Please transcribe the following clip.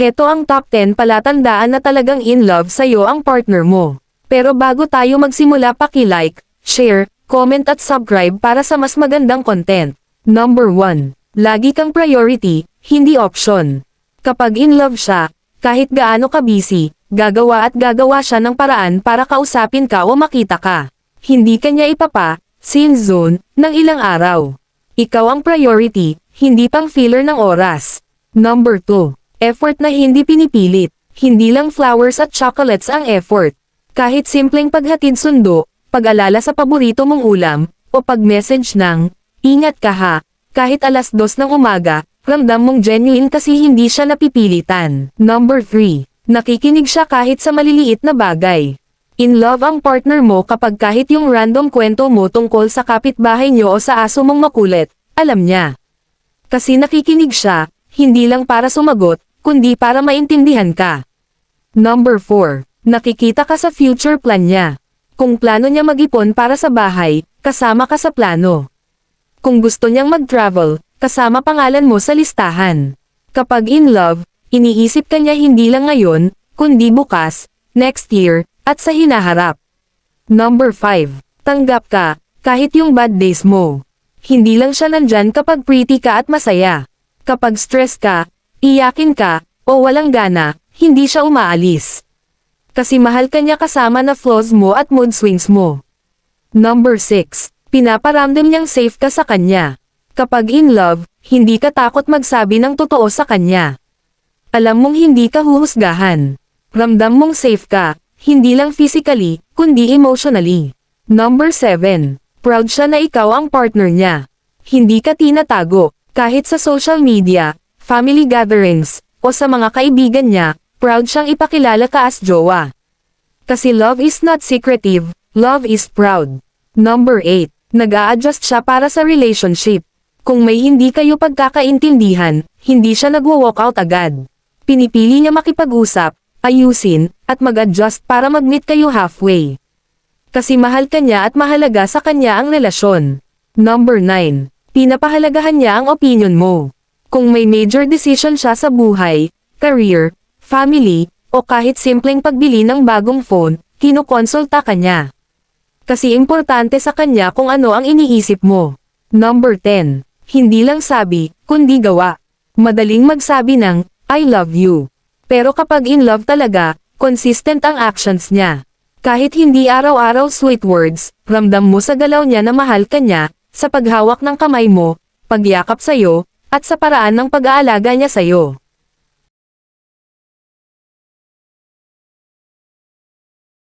Heto ang top 10 palatandaan na talagang in love sa'yo ang partner mo. Pero bago tayo magsimula paki-like, share, comment at subscribe para sa mas magandang content. Number 1. Lagi kang priority, hindi option. Kapag in love siya, kahit gaano ka busy, gagawa at gagawa siya ng paraan para kausapin ka o makita ka. Hindi kanya ipapa, sin zone, ng ilang araw. Ikaw ang priority, hindi pang filler ng oras. Number 2. Effort na hindi pinipilit. Hindi lang flowers at chocolates ang effort. Kahit simpleng paghatid sundo, pag-alala sa paborito mong ulam, o pag-message ng, ingat ka ha, kahit alas dos ng umaga, ramdam mong genuine kasi hindi siya napipilitan. Number 3. Nakikinig siya kahit sa maliliit na bagay. In love ang partner mo kapag kahit yung random kwento mo tungkol sa kapitbahay niyo o sa aso mong makulit, alam niya. Kasi nakikinig siya, hindi lang para sumagot, kundi para maintindihan ka. Number 4. Nakikita ka sa future plan niya. Kung plano niya mag-ipon para sa bahay, kasama ka sa plano. Kung gusto niyang mag-travel, kasama pangalan mo sa listahan. Kapag in love, iniisip ka niya hindi lang ngayon, kundi bukas, next year, at sa hinaharap. Number 5. Tanggap ka, kahit yung bad days mo. Hindi lang siya nandyan kapag pretty ka at masaya. Kapag stress ka, iyakin ka, o walang gana, hindi siya umaalis. Kasi mahal ka niya kasama na flaws mo at mood swings mo. Number 6. Pinaparamdam niyang safe ka sa kanya. Kapag in love, hindi ka takot magsabi ng totoo sa kanya. Alam mong hindi ka huhusgahan. Ramdam mong safe ka, hindi lang physically, kundi emotionally. Number 7. Proud siya na ikaw ang partner niya. Hindi ka tinatago, kahit sa social media, family gatherings, o sa mga kaibigan niya, proud siyang ipakilala ka as jowa. Kasi love is not secretive, love is proud. Number 8. Nag-a-adjust siya para sa relationship. Kung may hindi kayo pagkakaintindihan, hindi siya nagwo-walk out agad. Pinipili niya makipag-usap, ayusin, at mag-adjust para mag-meet kayo halfway. Kasi mahal ka niya at mahalaga sa kanya ang relasyon. Number 9. Pinapahalagahan niya ang opinion mo. Kung may major decision siya sa buhay, career, family, o kahit simpleng pagbili ng bagong phone, kinukonsulta ka niya. Kasi importante sa kanya kung ano ang iniisip mo. Number 10. Hindi lang sabi, kundi gawa. Madaling magsabi ng, I love you. Pero kapag in love talaga, consistent ang actions niya. Kahit hindi araw-araw sweet words, ramdam mo sa galaw niya na mahal ka niya, sa paghawak ng kamay mo, pagyakap sa'yo, at sa paraan ng pag-aalaga niya sa'yo.